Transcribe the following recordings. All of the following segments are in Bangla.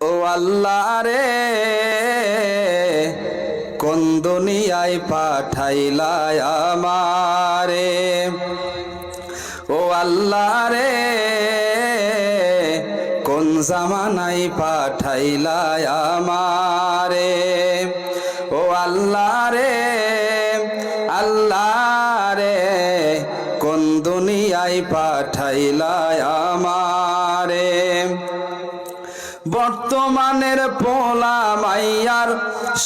ও আল্লাহ রে, কোন দুনিয়ায় পাঠাইলা আমারে? ও আল্লাহ রে, কোন জামানাই পাঠাইলা আমারে? ও আল্লাহ রে আল্লাহ রে, কোন দুনিয়ায় পাঠাইলা আমারে? বর্তমানের পোলা মাইয়ার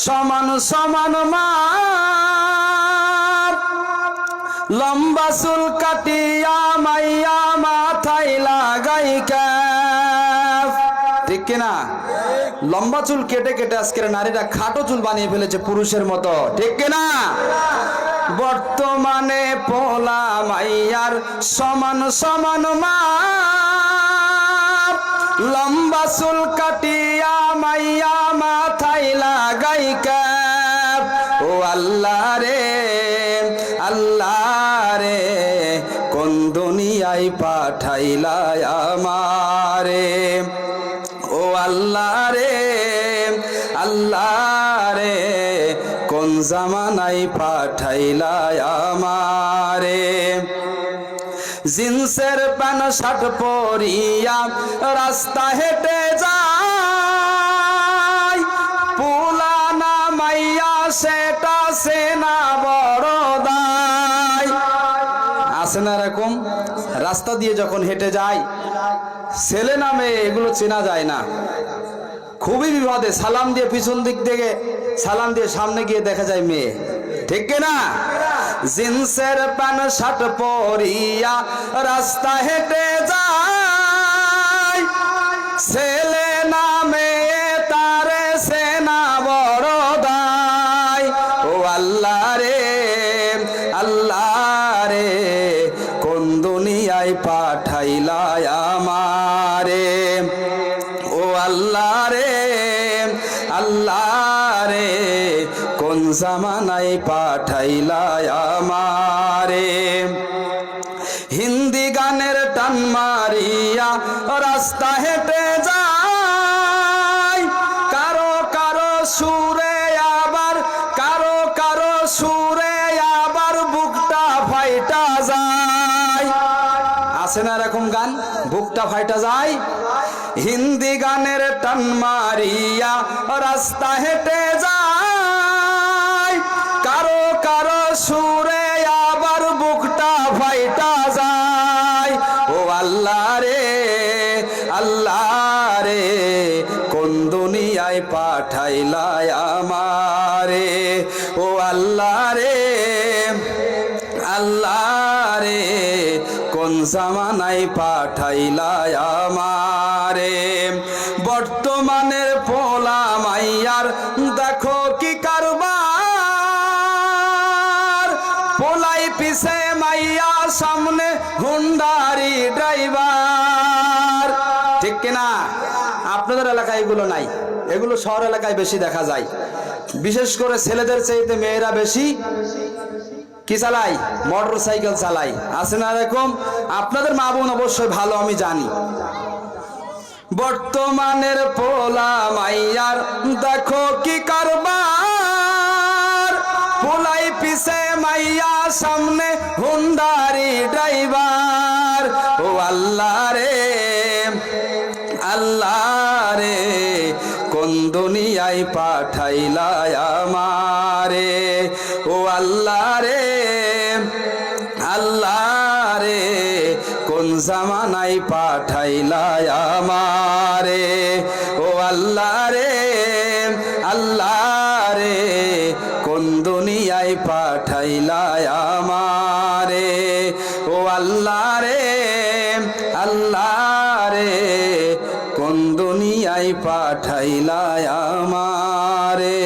সমান সমান মা লম্বা চুল কাটিয়া মাইয়া মাথায় লাগাই ঠিক কিনা? লম্বা চুল কেটে কেটে আজকের নারীরা খাটো চুল বানিয়ে ফেলেছে পুরুষের মতো। ঠিক কিনা? বর্তমানে পোলা মাইয়ার সমান সমান মা লম্বা চুল কাটিয়া মাইয়া মাথায় লাগাই ক্যাপ। ও আল্লাহ রে আল্লাহ রে, কোন দুনিয়ায় পাঠাইলা আমারে? ও আল্লাহ রে আল্লাহ রে, কোন জামানায় পাঠাইলা আমারে? জিন্সের প্যান শার্ট পরিয়া রাস্তা হেঁটে যায় পুলানা মাইয়া, সেটা সেনা বড় আছে না এরকম? রাস্তা দিয়ে যখন হেঁটে যায় ছেলে নামে এগুলো চেনা যায় না। খুবই বিপদে, সালাম দিয়ে পিছন দিক থেকে, সালাম দিয়ে সামনে গিয়ে দেখা যায় মেয়ে। ঠিক না জিন্সের প্যান শার্ট পরিয়া রাস্তা হেঁটে যায়। ছেলে না মেয়ে, তারে সেনা বড় দায়। ও আল্লাহ রে আল্লাহ রে, কোন দুনিয়ায় পাঠাইলা আমারে জামানায় পাঠাইলা আমারে। হিন্দি গানের টান মারিয়া রাস্তা হেঁটে যায়। কারও কারও সুরে আবার, কারও কারও সুরে আবার বুকটা ফাইটা যায়। আছে না এরকম গান? বুকটা ফাইটা যায়? হিন্দি গানের টান মারিয়া রাস্তা হেঁটে যায়। সুরে আবার বুকটা ফাইটা যায়। ও আল্লাহ রে আল্লাহ রে, কোন দুনিয়ায় পাঠাইলা আমারে? ও আল্লাহ রে আল্লাহ রে, কোন জামানায় পাঠাইলা আমারে? বর্তমানের পোলা মাইয়ার, দেখো কি মাইয়া সামনে হুন্ডারি ড্রাইভার। ঠিক কিনা? আপনাদের এলাকায় এগুলো নাই। এগুলো শহর এলাকায় বেশি দেখা যায়। বিশেষ করে ছেলেদের চাইতে মেয়েরা বেশি। কি চালাই মোটর সাইকেল চালাই আছে না এরকম? আপনাদের মা বোন অবশ্যই ভালো, আমি জানি। বর্তমানের পোলা মাইয়ার, দেখো কি কারবার। পোলাই পিছে মাইয়া সামনে হুন্ডারি ড্রাইভার। ও আল্লাহ রে আল্লাহ রে, কোন দুনিয়ায় পাঠাইলা আমারে? ও আল্লাহ রে আল্লাহ রে, কোন জামানায় পাঠাইলা আমারে? ও আল্লাহ রে আল্লাহ রে দুনিয়ায় পাঠাইলায় আমারে। ও আল্লাহ রে আল্লাহ রে কোন দুনিয়ায় পাঠাইলায় আমারে?